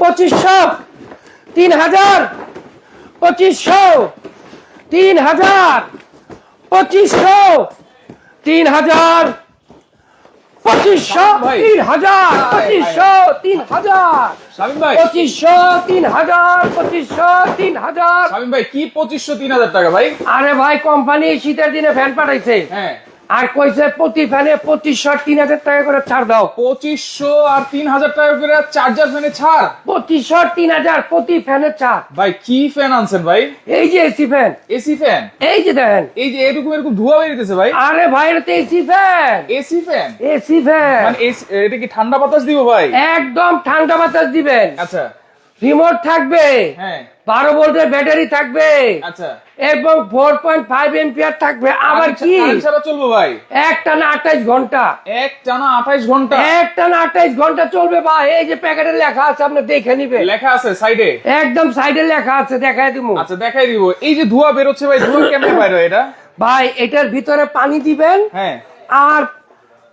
পঁচিশশো তিন হাজার পঁচিশশো তিন হাজার পঁচিশশো তিন হাজার পঁচিশশো তিন হাজার পঁচিশশো তিন হাজার পঁচিশশো তিন হাজার পঁচিশশো তিন হাজার ভাই কি পঁচিশশো তিন হাজার টাকা ভাই? আরে ভাই কোম্পানি শীতের দিনে ফ্যান পাঠাইছে। হ্যাঁ। আর কইছে প্রতি ফ্যানে পঁচিশশো তিন হাজার টাকা করে ছাড় দাও। পঁচিশশো আর তিন হাজার টাকা করে চার্জার ফ্যানে ছাড়। পঁচিশশো তিন হাজার প্রতি ফ্যানে ছাড়। ভাই কি ফ্যান আনছেন ভাই? এই যে এসি ফ্যান এসি ফ্যান এই যে দেখেন। এই যে এরকম এরকম ধোয়া বেরিয়েছে ভাই। আরে ভাই এটা তো AC fan AC fan AC fan মানে এটা কি ঠান্ডা বাতাস দিব ভাই? একদম ঠান্ডা বাতাস দিবেন। আচ্ছা। রিমোট থাকবে। হ্যাঁ। বারো ভোল্টের ব্যাটারি থাকবে। আচ্ছা। এবং ফোর পয়েন্ট ফাইভ এম্পিয়ার থাকবে। আবার কি? চলবে ভাই। এক টানা আঠাইশ ঘণ্টা। এক টানা আঠাইশ ঘণ্টা। এক টানা আঠাইশ ঘণ্টা চলবে ভাই। এই যে প্যাকেটে লেখা আছে আপনি দেখে নিবে। লেখা আছে সাইডে একদম সাইডে লেখা আছে দেখাই দিব। আচ্ছা দেখাই দিব। এই যে ধোয়া বেরোচ্ছে ভাই ধোয়া কেমনে বাইরে এটা? ভাই এটার ভিতরে পানি দিবেন। হ্যাঁ। আর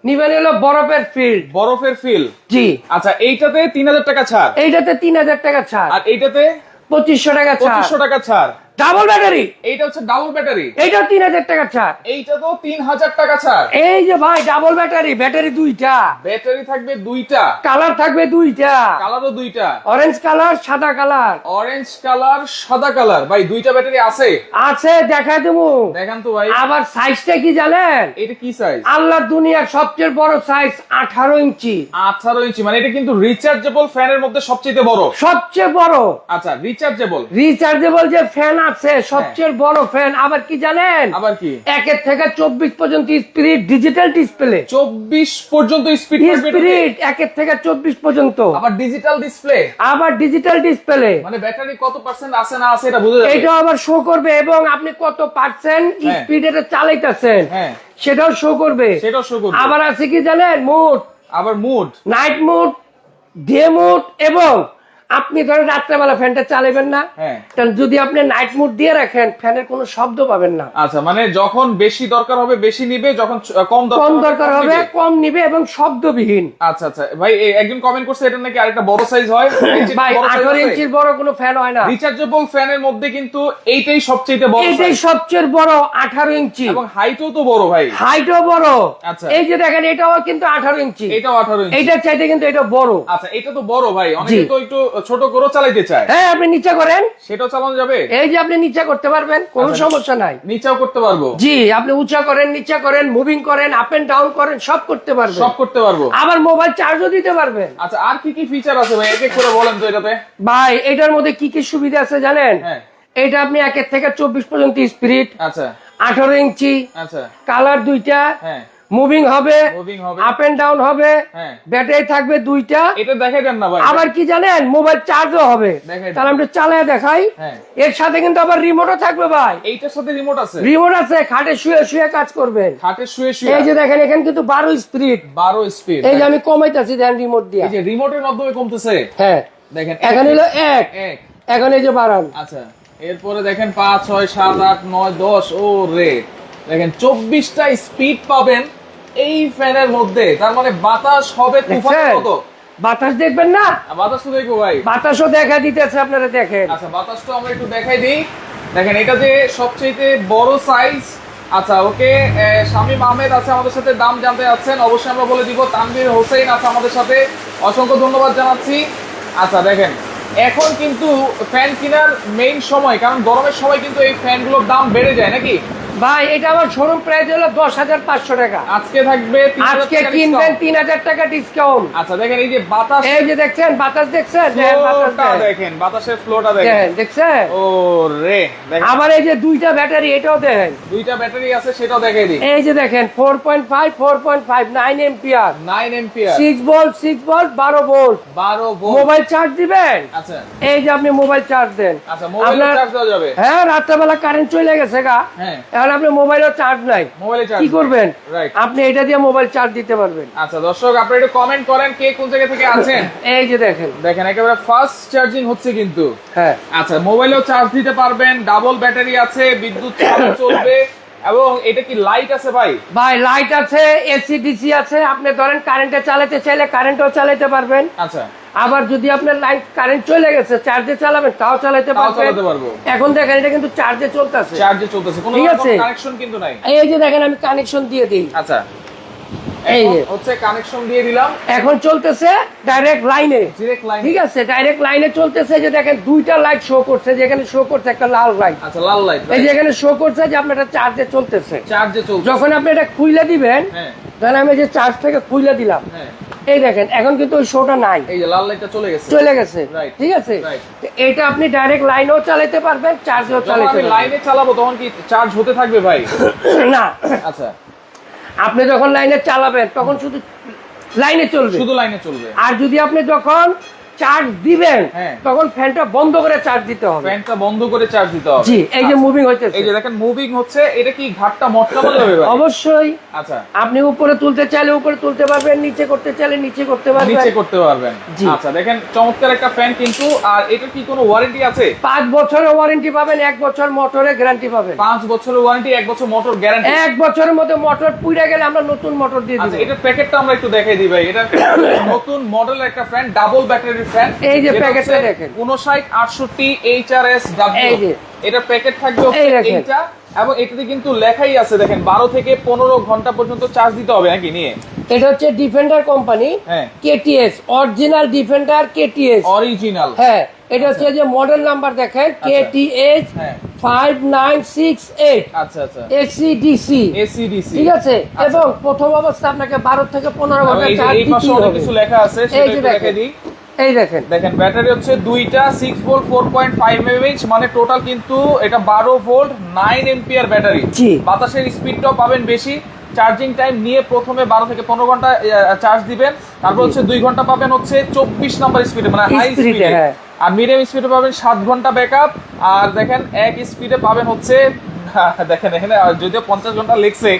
নিবেন হলো বরফের ফিল্ড বরফের ফিল জি। আচ্ছা এইটাতে তিন হাজার টাকা ছাড়। এইটাতে তিন হাজার টাকা ছাড়। আর এইটাতে? পঁচিশশো টাকা ছাড়। পঁচিশশো টাকা ছাড়। ডাবল ব্যাটারি এইটা হচ্ছে ডাবল ব্যাটারি এইটাও তিন হাজার টাকা ছাড়। এইটা তো তিন হাজার টাকা ছাড়। এই যে ভাই ডাবল ব্যাটারি ব্যাটারি দুইটা। ব্যাটারি থাকবে দুইটা। কালার থাকবে দুইটা। কালারও দুইটা। অরেঞ্জ কালার সাদা কালার অরেঞ্জ কালার সাদা কালার ভাই দুইটা ব্যাটারি আছে। আছে দেখাই দেবো। দেখান তো ভাই। আবার সাইজটা কি জানেন? এটা কি সাইজ আল্লাহ দুনিয়ার সবচেয়ে বড় সাইজ আঠারো ইঞ্চি। আঠারো ইঞ্চি। মানে এটা কিন্তু রিচার্জেবল ফ্যানের মধ্যে সবচেয়ে বড়। সবচেয়ে বড়। আচ্ছা রিচার্জেবল রিচার্জেবল যে ফ্যান আছে সবচেয়ে বড় ফ্যান আবার কি জানেন? আবার কি? একের থেকে চব্বিশ পর্যন্ত স্পিরিট ডিজিটাল ডিসপ্লে চব্বিশ পর্যন্ত স্পিড স্পিরিট একের থেকে চব্বিশ পর্যন্ত। আবার ডিজিটাল ডিসপ্লে আবার ডিজিটাল ডিসপ্লে মানে ব্যাটারি কত পার্সেন্ট আছে না আছে এটা বুঝে যাবে এটা আবার শো করবে এবং আপনি কত পার্সেন্ট হ্যাঁ। স্পিড এটা চালাইতেছেন। হ্যাঁ। সেটাও শো করবে। সেটাও শো করবে। আবার আছে কি জানেন? মুড আবার mood night mood day mood এবং আপনি ধরেন রাত্রেবেলা ফ্যানটা চালাবেন না হ্যাঁ। কারণ যদি আপনি নাইট মুড দিয়ে রাখেন ফ্যানের কোনো শব্দ পাবেন না। আচ্ছা মানে যখন বেশি দরকার হবে বেশি নিবে যখন কম দরকার কম দরকার হবে কম নিবে এবং শব্দবিহীন। আচ্ছা আচ্ছা। ভাই একজন কমেন্ট করছে এটা নাকি আরেকটা বড় সাইজ হয়? ভাই আঠারো ইঞ্চির বড় কোনো ফ্যান হয় না। রিচার্জেবল ফ্যানের মধ্যে কিন্তু এইটাই সবচেয়ে বড় এইটাই সবচেয়ে বড় আঠারো ইঞ্চি। এবং হাইটও তো বড় ভাই। হাইটও বড়। আচ্ছা। এই যে দেখেন এটাও কিন্তু আঠারো ইঞ্চি। এটাও আঠারো ইঞ্চি। এইটার চাইতে কিন্তু এটা বড়। আচ্ছা এটা তো বড় ভাই। অনেকে তো একটু ছোট করে চালাইতে চায়। হ্যাঁ আপনি নিচে করেন। সেটাও চালানো যাবে? এই যে আপনি নিচে করতে পারবেন কোনো আচ্ছা। সমস্যা নাই। নিচেও করতে পারব। জি আপনি উঁচা করেন নিচে করেন মুভিং করেন আপ এন্ড ডাউন করেন সব করতে পারবেন। সব করতে পারব। আবার মোবাইল চার্জও দিতে পারবেন। আচ্ছা আর কি কি ফিচার আছে ভাই? এক এক করে বলেন তো এটাতে। ভাই এটার মধ্যে কি কি সুবিধা আছে জানেন? হ্যাঁ। এটা আপনি একের থেকে চব্বিশ পর্যন্ত স্পিরিট আচ্ছা। আঠারো ইঞ্চি আচ্ছা। কালার দুইটা হ্যাঁ। মুভিং হবে আপ এন্ড ডাউন হবে ব্যাটারি থাকবে দুইটা। এটা দেখাই দেন না ভাই। আবার কি জানেন? মোবাইল চার্জও হবে। তাহলে আমরা চালায় দেখাই। হ্যাঁ। এর সাথে কিন্তু আবার রিমোটও থাকবে ভাই। এইটার সাথে রিমোট আছে। রিমোট আছে খাটে শুয়ে শুয়ে কাজ করবেন। খাটে শুয়ে শুয়ে। এই যে দেখেন এখানে কিন্তু বারো স্পিরিট বারো স্পিড এই যে আমি কমাইতেছি দেন রিমোট দিয়ে। এই যে রিমোটের মাধ্যমে কমতেছে। হ্যাঁ। দেখেন এখন হলো এক। এক। এখন এই যে বাড়ান। আচ্ছা এরপরে দেখেন পাঁচ ছয় সাত আট নয় দশ। ও রে দেখেন চব্বিশটা স্পিড পাবেন। এই ফ্যানের মধ্যে তার মানে বাতাস হবে তুফানের? মতো। বাতাস দেখবেন না? বাতাস তো দেখব ভাই। বাতাসও দেখা দিতেছে আপনারা দেখেন। আচ্ছা বাতাসটা আমরা একটু দেখাই দিই। দেখেন এটা যে সবচেয়ে বড় সাইজ আচ্ছা ওকে শামীম আহমেদ আছে আমাদের সাথে দাম জানতে যাচ্ছেন অবশ্যই আমরা বলে দিব। তানভীর হোসেন আছে আমাদের সাথে অসংখ্য ধন্যবাদ জানাচ্ছি। আচ্ছা দেখেন এখন কিন্তু ফ্যান কেনার মেইন সময় কারণ গরমের সময় কিন্তু এই ফ্যানগুলোর দাম বেড়ে যায় নাকি? ভাই এটা আমার শোরুম প্রাইস হলো দশ হাজার পাঁচশো টাকা। আজকে থাকবে 3000 আজকে কিনবেন তিন হাজার টাকা ডিসকাউন্ট আচ্ছা দেখেন এই যে বাতাস এই যে দেখছেন বাতাস দেখছেন? দেখেন, ফ্লোটা দেখেন। বাতাসের ফ্লোটা দেখেন। দেখছেন? ও রে আবার এই যে দুইটা ব্যাটারি এটাও দেখেন। দুইটা ব্যাটারি আছে সেটাও দেখাই দিই। এই যে দেখেন four point five four point five nine ampere nine ampere six volt six volt বারো ভোল্ট বারো ভোল্ট মোবাইল চার্জ দিবেন? আচ্ছা। এই যে আপনি মোবাইল চার্জ দেন। আচ্ছা মোবাইলে চার্জ দেওয়া যাবে। হ্যাঁ রাত্রেবেলা কারেন্ট চলে গেছে গা। হ্যাঁ। এখন আপনি মোবাইলও চার্জ নাই। মোবাইলে চার্জ কি করবেন? আপনি এটা দিয়ে মোবাইল চার্জ দিতে পারবেন। আচ্ছা দর্শক আপনি একটু কমেন্ট করেন কে কোন জায়গা থেকে আছেন? এই যে দেখেন। দেখেন একেবারে ফাস্ট চার্জিং হচ্ছে কিন্তু। হ্যাঁ। আচ্ছা মোবাইলেও চার্জ দিতে পারবেন ডাবল ব্যাটারি আছে বিদ্যুৎ চলবে। এবং এটা কি লাইট আছে ভাই? ভাই লাইট আছে এসি ডিসি আছে। আপনি ধরেন কারেন্টে চালাতে চাইলে কারেন্টও চালাতে পারবেন। আচ্ছা। আবার যদি আপনার লাইট কারেন্ট চলে গেছে চার্জে চালাবেন তাও চালাতে পারব। এখন দেখেন এটা কিন্তু চার্জে চলতেছে। চার্জে চলতেছে। কোনো ঠিক আছে। কানেকশন কিন্তু নাই। এই যে দেখেন আমি কানেকশন দিয়ে দিই। আচ্ছা। এই হচ্ছে কানেকশন দিয়ে দিলাম। এখন চলতেছে ডাইরেক্ট লাইনে ডিরেক্ট লাইন ঠিক আছে ডাইরেক্ট লাইনে চলতেছে যে দেখেন দুইটা লাইট শো করছে যেখানে শো করছে একটা লাল লাইট আচ্ছা লাল লাইট এই যে শো করছে যে আপনার এটা চার্জে চলতেছে। চার্জে চলছে যখন আপনি এটা খুইলে দিবেন হ্যাঁ। তাহলে আমি যে চার্জ থেকে খুইলে দিলাম। হ্যাঁ। এই দেখেন এখন কিন্তু ওই শোটা নাই। এই যে লাল লাইটটা চলে গেছে। চলে গেছে। ঠিক আছে? এটা আপনি ডাইরেক্ট লাইনেও চালাতে পারবেন চার্জেও চালাতে পারবেন। লাইনে চালাবো তখন কি চার্জ হতে থাকবে ভাই? না। আচ্ছা। আপনি যখন লাইনে চালাবেন তখন শুধু লাইনে চলবে। শুধু লাইনে চলবে। আর যদি আপনি যখন চার্জ দিবেন হ্যাঁ। তখন ফ্যানটা বন্ধ করে চার্জ দিতে হবে। ফ্যানটা বন্ধ করে চার্জ দিতে হবে। জি এই যে। মুভিং হইতেছে। এই যে দেখেন মুভিং হচ্ছে এটা কি ঘাটটা মটকা যাবে অবশ্যই। আচ্ছা। আপনি উপরে তুলতে চাইলে উপরে তুলতে পারবেন নিচে করতে চাইলে নিচে করতে পারবেন। নিচে করতে পারবেন। জি। আচ্ছা দেখেন চমৎকার একটা ফ্যান কিন্তু আর এটা কি কোনো ওয়ারেন্টি আছে? পাঁচ বছরের ওয়ারেন্টি পাবেন এক বছর মোটরের গ্যারান্টি পাবেন। পাঁচ বছরের ওয়ারেন্টি এক বছর মোটর গ্যারান্টি এক বছরের মধ্যে মোটর পুড়ে গেলে আমরা নতুন মোটর দিয়ে আচ্ছা এটা প্যাকেটটা আমরা একটু দেখাই দিই ভাই। এটা নতুন মডেল একটা ফ্যান ডাবল ব্যাটারি ফ্যান এই যে প্যাকেটটা দেখেন। 59 68 এইচআরএস ডাব্লিউ। এটা প্যাকেট থাকবে। এইটা এবং এটাতে কিন্তু লেখাই আছে দেখেন 12 থেকে 15 ঘণ্টা পর্যন্ত চার্জ দিতে হবে নাকি নিয়ে? এটা হচ্ছে ডিফেন্ডার কোম্পানি হ্যাঁ। KTS original defender KTS original হ্যাঁ এটা হচ্ছে যে মডেল নাম্বার দেখেন কেটিএস হ্যাঁ। ফাইভ নাইন সিক্স এইট আচ্ছা আচ্ছা। এসিডিসি এসিডিসি ঠিক আছে? এবং প্রথম অবস্থা আপনাকে বারো থেকে পনেরো ঘণ্টা চার্জ হবে। কিছু লেখা আছে সেটা। দিই। এই দেখেন। দেখেন ব্যাটারি হচ্ছে দুইটা six volt four point five M H মানে টোটাল কিন্তু এটা বারো ভোল্ট নাইন এম্পিয়ার ব্যাটারি। বাতাসের স্পিডটাও পাবেন বেশি। চার্জিং টাইম নিয়ে প্রথমে বারো থেকে পনেরো ঘণ্টা চার্জ দিবেন। তারপর হচ্ছে দুই ঘণ্টা পাবেন হচ্ছে চব্বিশ নাম্বার স্পিডে মানে হাই স্পিডে হ্যাঁ। আর মিডিয়াম স্পিডে পাবেন সাত ঘণ্টা ব্যাকআপ আর দেখেন এক স্পিডে পাবেন হচ্ছে দেখেন এখানে যদিও পঞ্চাশ ঘণ্টা লেগছে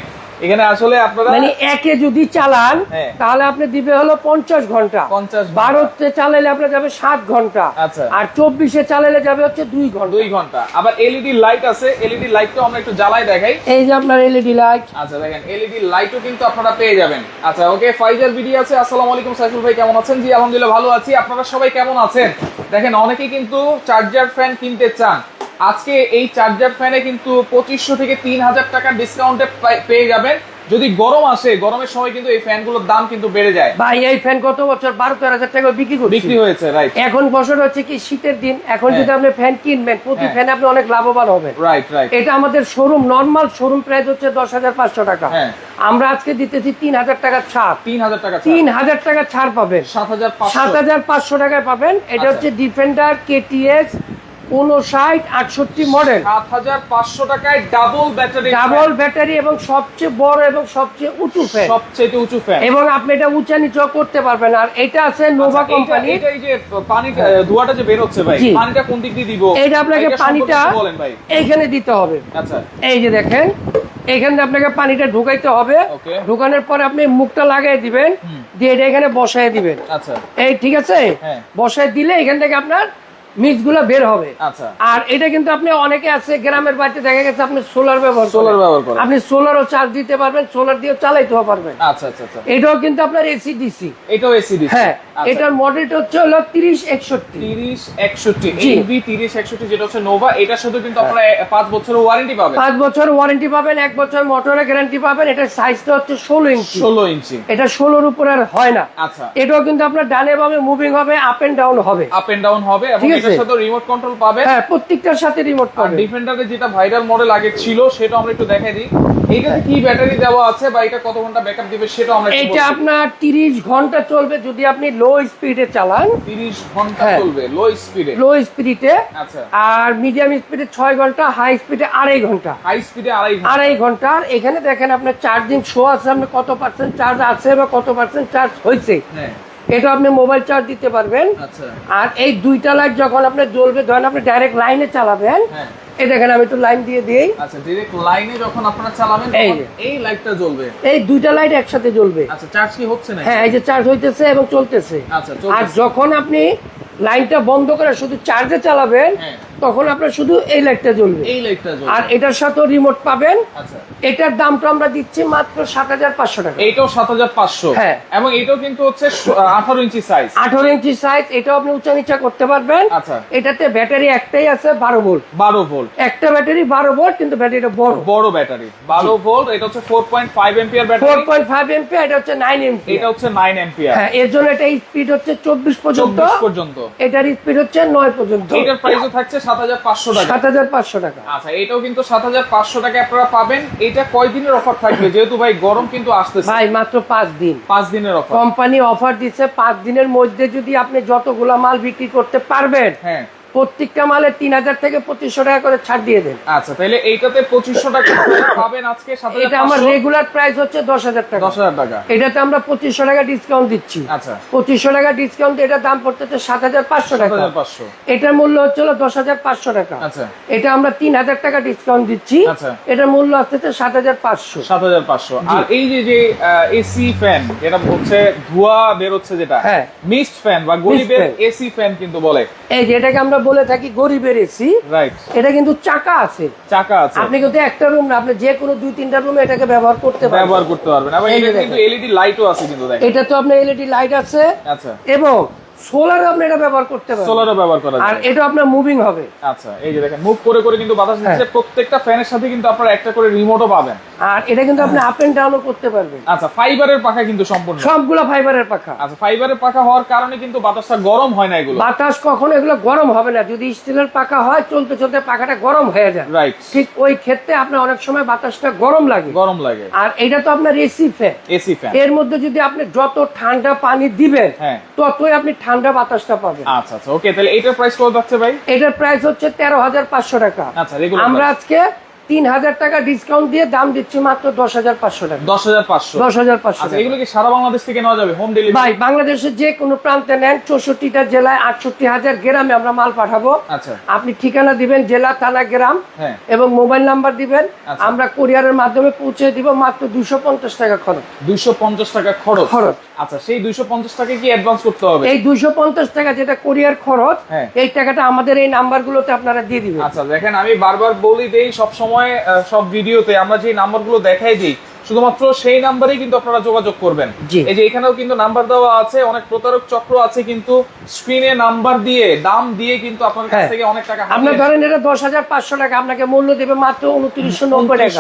এখানে আসলে আপনারা মানে একে যদি চালান হ্যাঁ। তাহলে আপনি দিবে হলো পঞ্চাশ ঘণ্টা। 50 ঘণ্টা। বারোতে চালাইলে আপনার যাবে সাত ঘণ্টা। আচ্ছা। আর চব্বিশে চালাইলে যাবে হচ্ছে দুই ঘণ্টা। দুই ঘণ্টা। আবার এলইডি লাইট আছে। এলইডি লাইটটাও আমরা একটু জ্বালাই দেখাই। এই যে আপনার এলইডি লাইট আচ্ছা দেখেন এলইডি লাইটও কিন্তু আপনারা পেয়ে যাবেন। আচ্ছা ওকে ফাইজার বিডি আছে। আসসালামু আলাইকুম সাইফুল ভাই কেমন আছেন? জি আলহামদুলিল্লাহ ভালো আছি। আপনারা সবাই কেমন আছেন? দেখেন অনেকেই কিন্তু চার্জার ফ্যান কিনতে চান। আজকে এই চার্জার ফ্যানে কিন্তু পঁচিশশো থেকে তিন হাজার টাকা ডিসকাউন্টে পেয়ে যাবেন। যদি গরম আসে গরমের সময় কিন্তু এই ফ্যানগুলোর দাম কিন্তু বেড়ে যায়। ভাই এই ফ্যান কত বছর বারো তেরো হাজার টাকা বিক্রি করছি। বিক্রি হয়েছে রাইট এখন বছর হচ্ছে কি শীতের দিন। এখন হ্যাঁ। যদি আপনি ফ্যান কিনবেন প্রতি। ফ্যানে আপনি অনেক লাভবান হবেন। রাইট রাইট এটা আমাদের শোরুম নর্মাল শোরুম প্রাইস হচ্ছে দশ হাজার পাঁচশো টাকা। হ্যাঁ। আমরা আজকে দিতেছি তিন হাজার টাকা ছাড়। তিন হাজার টাকা তিন হাজার টাকা ছাড় পাবেন। সাত হাজার সাত হাজার পাঁচশো টাকায় পাবেন। এটা আচ্ছা। হচ্ছে ডিফেন্ডার কেটিএস উনষাট আটষট্টি মডেল সাত হাজার পাঁচশো টাকায় ডাবল ব্যাটারি ডাবল ব্যাটারি এবং সবচেয়ে বড় এবং সবচেয়ে উঁচু ফ্যান সবচেয়ে উঁচু ফ্যান এবং আপনি এটা উঁচা করতে পারবেন। আর এটা আছে নোভা আচ্ছা, কোম্পানি এই যে পানি ধোয়াটা যে বের হচ্ছে ভাই পানিটা কোন দিক দিয়ে দিব? এইটা আপনাকে পানিটা এইখানে দিতে হবে। আচ্ছা। এই যে দেখেন এখানে আপনাকে পানিটা ঢুকাইতে হবে। ঢুকানোর পরে আপনি মুখটা লাগাই দিবেন দিয়ে এটা এখানে বসায় দিবেন। আচ্ছা। এই ঠিক আছে? হ্যাঁ। বসায় দিলে এখান থেকে আপনার মিক্সগুলো বের হবে। আচ্ছা। আর এটা কিন্তু আপনি অনেকে আছে গ্রামের বাড়িতে দেখা গেছে আপনি সোলার ব্যবহার সোলার ব্যবহার করেন। আপনি সোলারও চার্জ দিতে পারবেন সোলার দিয়েও চালাইতেও পারবেন। আচ্ছা আচ্ছা আচ্ছা। এটাও কিন্তু আপনার এসি ডিসি এটাও এসি ডিসি হ্যাঁ। এটার মডেলটা হচ্ছে হলো তিরিশ একষট্টি। তিরিশ একষট্টি। জি। এইচবি তিরিশ একষট্টি যেটা হচ্ছে নোভা এটা শুধু কিন্তু আপনারা এ- পাঁচ বছরের ওয়ারেন্টি পাবেন। পাঁচ বছর ওয়ারেন্টি পাবেন এক বছর মোটরের গ্যারান্টি পাবেন এটার সাইজটা হচ্ছে ষোলো ইঞ্চি। ষোলো ইঞ্চি। এটা ষোলোর উপর আর হয় না। আচ্ছা। এটাও কিন্তু আপনার ডানে বামে মুভিং হবে আপ এন্ড ডাউন হবে। আপ এন্ড ডাউন হবে এবং। এটার সাথে রিমোট কন্ট্রোল পাবেন। হ্যাঁ প্রত্যেকটার সাথে রিমোট পাবে ডিফেন্ডারের যেটা ভাইরাল মডেল আগে ছিল সেটা আমরা একটু দেখাই দিই। এইটাতে কি ব্যাটারি দেওয়া আছে বা এটা কত ঘণ্টা ব্যাকআপ দিবে সেটা আমরা এটা আপনার তিরিশ ঘণ্টা চলবে যদি আপনি লো স্পিডে চালান। 30 ঘণ্টা হ্যাঁ। চলবে লো স্পিডে লো স্পিডে আচ্ছা। আর মিডিয়াম স্পিডে ছয় ঘণ্টা হাই স্পিডে আড়াই ঘণ্টা। হাই স্পিডে আড়াই ঘণ্টা। আড়াই ঘণ্টা। আর এখানে দেখেন আপনার চার্জিং শো আছে আপনি কত পার্সেন্ট চার্জ আছে বা কত পার্সেন্ট চার্জ হয়েছে। হ্যাঁ। এটা আপনি মোবাইল চার্জ দিতে পারবেন। আচ্ছা। আর এই দুইটা লাইট যখন আপনি জ্বলবে ধরেন আপনি ডাইরেক্ট লাইনে চালাবেন। হ্যাঁ। এই দেখেন আমি একটু লাইন দিয়ে দিই। আচ্ছা ডাইরেক্ট লাইনে যখন আপনারা চালাবেন এই লাইটটা জ্বলবে? এই দুইটা লাইট একসাথে জ্বলবে। আচ্ছা চার্জ কি হচ্ছে না? হ্যাঁ এই যে চার্জ হইতেছে এবং চলতেছে। আচ্ছা আর যখন আপনি লাইনটা বন্ধ করে শুধু চার্জে চালাবেন হ্যাঁ। তখন আপনার শুধু এই লাইটটা জ্বলবে। এই লাইটটা জ্বলবে। আর এটার সাথেও রিমোট পাবেন। আচ্ছা। এটার দামটা আমরা দিচ্ছি মাত্র সাত হাজার পাঁচশো টাকা। এইটাও সাত হাজার পাঁচশো। হ্যাঁ। এবং এটাও কিন্তু হচ্ছে আঠারো ইঞ্চি সাইজ আঠারো ইঞ্চি সাইজ এটাও আপনি উঁচা নিচা করতে পারবেন। আচ্ছা। এটাতে ব্যাটারি একটাই আছে বারো ভোল্ট বারো ভোল্ট একটা ব্যাটারি বারো ভোল্ট কিন্তু ব্যাটারিটা বড়। বড় ব্যাটারি বারো ভোল্ট এটা হচ্ছে four point five battery point five amp এটা হচ্ছে নাইন এমপি এটা হচ্ছে নাইন এম্পিয়ার হ্যাঁ এর জন্য এটা স্পিড হচ্ছে চব্বিশ পর্যন্ত। চব্বিশ পর্যন্ত। এটার স্পিড হচ্ছে নয় পর্যন্ত। এটার প্রাইসও থাকছে সাত হাজার পাঁচশো টাকা। সাত হাজার পাঁচশো টাকা। আচ্ছা এটাও কিন্তু সাত হাজার পাঁচশো টাকা আপনারা পাবেন। এটা কয়দিনের অফার থাকবে? যেহেতু ভাই গরম কিন্তু আসতেছে। ভাই মাত্র পাঁচ দিন। পাঁচ দিনের অফার কোম্পানি অফার দিচ্ছে পাঁচ দিনের মধ্যে যদি আপনি যতগুলা মাল বিক্রি করতে পারবেন হ্যাঁ। প্রত্যেকটা মালে তিন হাজার থেকে পঁচিশশো টাকা করে ছাড় দিয়ে দেন। আচ্ছা তাহলে এইটাতে পঁচিশশো টাকা পাবেন আজকে এটা আমার রেগুলার প্রাইস হচ্ছে দশ হাজার টাকা। দশ হাজার টাকা। এটাতে আমরা পঁচিশশো টাকা ডিসকাউন্ট দিচ্ছি। আচ্ছা। পঁচিশশো টাকা ডিসকাউন্ট এটার দাম পড়তেছে সাত হাজার পাঁচশো টাকা। পাঁচশো। এটার মূল্য হচ্ছে দশ হাজার পাঁচশো টাকা। আচ্ছা। এটা আমরা তিন হাজার টাকা ডিসকাউন্ট দিচ্ছি। আচ্ছা। এটার মূল্য আসতেছে সাত হাজার পাঁচশো। সাত হাজার পাঁচশো। আর এই যে যে এসি ফ্যান যেটা হচ্ছে ধোয়া বেরোচ্ছে যেটা হ্যাঁ। মিস্ট ফ্যান বা গরিবের। এসি ফ্যান কিন্তু বলে। এই যে এটাকে আমরা বলে থাকি গরিবের এসি এটা কিন্তু চাকা আছে। চাকা আছে। আপনি কিন্তু একটা রুম না আপনি যে কোনো দুই তিনটা রুমে এটাকে ব্যবহার করতে পারবেন। ব্যবহার করতে পারবেন। এবং এটা কিন্তু এলইডি লাইটও আছে কিন্তু এটা তো আপনার এলইডি লাইট আছে। আচ্ছা। এবং সোলার আপনি এটা ব্যবহার করতে পারবেন সোলারও ব্যবহার করা আর এটা আপনার মুভিং হবে। আচ্ছা এই যে দেখেন মুভ করে করে কিন্তু বাতাস হ্যাঁ। দিচ্ছে। প্রত্যেকটা ফ্যানের সাথে কিন্তু আপনারা একটা করে রিমোটও পাবেন। আর এটা কিন্তু আপনি আপ এন্ড ডাউনও করতে পারবেন। আচ্ছা ফাইবারের পাখা কিন্তু সম্পূর্ণ। সবগুলো ফাইবারের পাখা। আচ্ছা ফাইবারের পাখা হওয়ার কারণে কিন্তু বাতাসটা গরম হয় না এগুলো। বাতাস কখনো এগুলো গরম হবে না। যদি স্টিলের পাখা হয় চলতে চলতে পাখাটা গরম হয়ে যায়। রাইট ঠিক ওই ক্ষেত্রে আপনার অনেক সময় বাতাসটা গরম লাগে। গরম লাগে। আর এটা তো আপনার এসি ফ্যান এসি ফ্যান এর মধ্যে যদি আপনি যত ঠান্ডা পানি দিবেন হ্যাঁ। ততই আপনি ঠান্ডা বাতাসটা পাবেন। আচ্ছা আচ্ছা ওকে তাহলে এটার প্রাইস কত যাচ্ছে ভাই? এটার প্রাইস হচ্ছে তেরো হাজার পাঁচশো টাকা। আচ্ছা আমরা আজকে তিন হাজার টাকা ডিসকাউন্ট দিয়ে দাম দিচ্ছি মাত্র দশ হাজার পাঁচশো টাকা। দশ হাজার পাঁচশো। দশ হাজার পাঁচশো আচ্ছা এগুলো কি সারা বাংলাদেশ থেকে নেওয়া যাবে? হোম ডেলিভারি ভাই বাংলাদেশের যে কোনো প্রান্তে নেন চৌষট্টিটা জেলায় আটষট্টি হাজার গ্রামে আমরা মাল পাঠাবো। আচ্ছা। আপনি ঠিকানা দিবেন জেলা থানা গ্রাম হ্যাঁ। এবং মোবাইল নাম্বার দিবেন। আচ্ছা। আমরা কুরিয়ারের মাধ্যমে পৌঁছে দিব মাত্র দুশো পঞ্চাশ টাকা খরচ। দুইশো পঞ্চাশ টাকা খরচ? খরচ। আচ্ছা সেই দুইশো পঞ্চাশ টাকা কি অ্যাডভান্স করতে হবে? এই দুশো পঞ্চাশ টাকা যেটা কুরিয়ার খরচ হ্যাঁ। এই টাকাটা আমাদের এই নাম্বারগুলোতে আপনারা দিয়ে দিবেন। আচ্ছা দেখেন আমি বারবার বলি দেই সব সময় সব ভিডিওতে আমরা যে নাম্বারগুলো দেখাই দিই শুধুমাত্র সেই নাম্বারেই কিন্তু আপনারা যোগাযোগ করবেন। এই যে এখানেও কিন্তু নাম্বার দেওয়া আছে অনেক প্রতারক চক্র আছে কিন্তু স্ক্রিনে নাম্বার দিয়ে দাম দিয়ে কিন্তু আপনার কাছ হ্যাঁ। থেকে অনেক টাকা আপনার ধরেন এটা দশ হাজার পাঁচশো টাকা আপনাকে মূল্য দেবে মাত্র উনত্রিশশো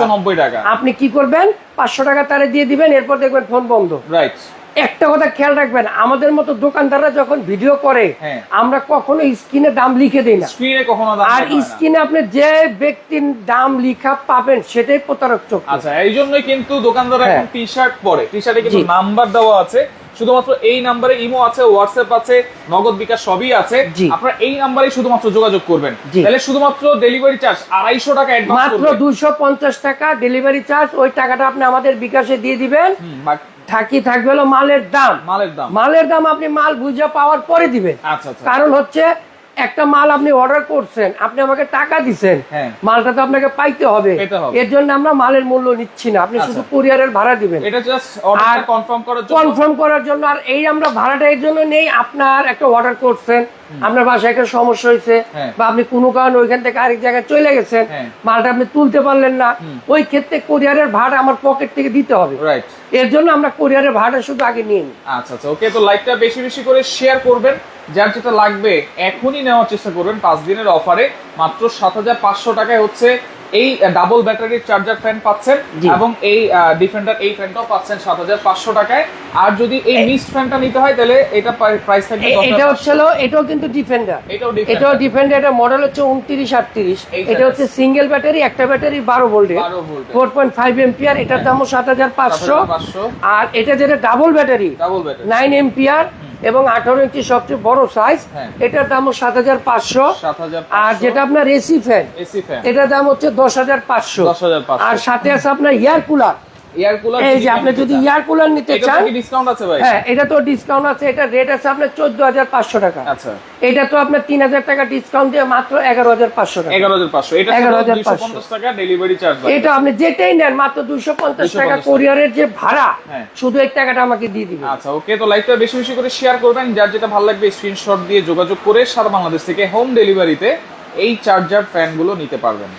নব্বই টাকা। আপনি কি করবেন? পাঁচশো টাকা তারে দিয়ে দিবেন এরপর দেখবেন ফোন বন্ধ। রাইট একটা কথা খেয়াল রাখবেন আমাদের মতো দোকানদাররা যখন ভিডিও করে হ্যাঁ। আমরা কখনো স্ক্রিনে দাম লিখে দিই না। স্ক্রিনে কখনো দাম আর। স্ক্রিনে আপনি যে ব্যক্তির দাম লিখা পাবেন সেটাই প্রতারক চক্র আচ্ছা এই জন্যই কিন্তু দোকানদার এখন হ্যাঁ। টি শার্ট পরে। টি শার্টে কিন্তু নাম্বার দেওয়া আছে। শুধুমাত্র এই নাম্বারে ইমো আছে হোয়াটসঅ্যাপ আছে নগদ বিকাশ সবই আছে। আপনারা এই নাম্বারে শুধুমাত্র যোগাযোগ করবেন। তাহলে শুধুমাত্র ডেলিভারি চার্জ আড়াইশো টাকা মাত্র দুশো পঞ্চাশ টাকা ডেলিভারি চার্জ ওই টাকাটা আপনি আমাদের বিকাশে দিয়ে দিবেন। থাকি থাকবে হলো মালের দাম। মালের দাম। মালের দাম আপনি মাল বুঝে পাওয়ার পরে দিবেন। আচ্ছা আচ্ছা কারণ হচ্ছে একটা মাল আপনি অর্ডার করছেন আপনি আমাকে টাকা দিছেন হ্যাঁ। মালটা তো আপনাকে পাইতে হবে। এর জন্য আমরা মালের মূল্য নিচ্ছি না। আপনি আচ্ছা। শুধু কুরিয়ারের ভাড়া দিবেন। আর কনফার্ম করার জন্য? আর এই আমরা ভাড়াটা এর জন্য নেই। আপনার একটা অর্ডার করছেন আপনার বাসায় একটা সমস্যা হয়েছে হ্যাঁ। বা আপনি কোনো কারণে ওইখান থেকে আরেক জায়গায় চলে গেছেন হ্যাঁ। মালটা আপনি তুলতে পারলেন না ওই ক্ষেত্রে কোরিয়ারের ভাড়া আমার পকেট থেকে দিতে হবে। রাইট এর জন্য আমরা কোরিয়ারের ভাড়া শুধু আগে নিয়ে নিই। আচ্ছা আচ্ছা ওকে তো লাইকটা বেশি বেশি করে শেয়ার করবেন। যার যেটা লাগবে এখনই নেওয়ার চেষ্টা করবেন পাঁচ দিনের অফারে মাত্র সাত হাজার পাঁচশো টাকায় হচ্ছে এই ডাবল ব্যাটারির চার্জার ফ্যান পাচ্ছেন এবং এই ডিফেন্ডার এই ফ্যানটাও পাচ্ছেন সাত হাজার পাঁচশো টাকায়। আর যদি এই মিক্সড ফ্যানটা নিতে হয় তাহলে এটা প্রাইস থাকবে এটা হচ্ছে এটাও কিন্তু ডিফেন্ডার এটাও ডিফেন্ডার এটা মডেল হচ্ছে উনত্রিশ আটত্রিশ। এটা হচ্ছে সিঙ্গেল ব্যাটারি একটা ব্যাটারি বারো ভোল্টের 12 ভোল্টের। ফোর পয়েন্ট ফাইভ এম্পিয়ার এটার দামও সাত হাজার পাঁচশো। 7,500 আর এটা যেটা double battery double battery nine ampere এবং আঠারো ইঞ্চি সবচেয়ে বড় সাইজ এটার এটার হচ্ছে সাত হাজার পাঁচশো। আর যেটা আপনার এসি ফ্যান এসি ফ্যান এটার দাম হচ্ছে দশ হাজার পাঁচশো। আর সাথে আছে আপনার এয়ার কুলার এয়ার কুলার এই যে আপনি যদি ইয়ার কুলার নিতে চান ডিসকাউন্ট আছে ভাই। হ্যাঁ এটা তো ডিসকাউন্ট আছে এটা রেট আছে আপনার চোদ্দ হাজার পাঁচশো টাকা। আচ্ছা। এটা তো আপনার তিন হাজার টাকা ডিসকাউন্ট দিয়ে মাত্র এগারো হাজার পাঁচশো টাকা। এগারো হাজার পাঁচশো। এটা 11,500 দুইশো পঞ্চাশ টাকা ডেলিভারি চার্জ এটা আপনি যেটাই নেন মাত্র দুশো পঞ্চাশ 250 টাকা টাকা। কোরিয়ারের যে ভাড়া হ্যাঁ। শুধু এই টাকাটা আমাকে দিয়ে দিবেন। আচ্ছা ওকে তো লাইকটা বেশি বেশি করে শেয়ার করবেন। যার যেটা ভালো লাগবে স্ক্রিনশট দিয়ে যোগাযোগ করে সারা বাংলাদেশ থেকে হোম ডেলিভারিতে এই চার্জার ফ্যানগুলো নিতে পারবেন।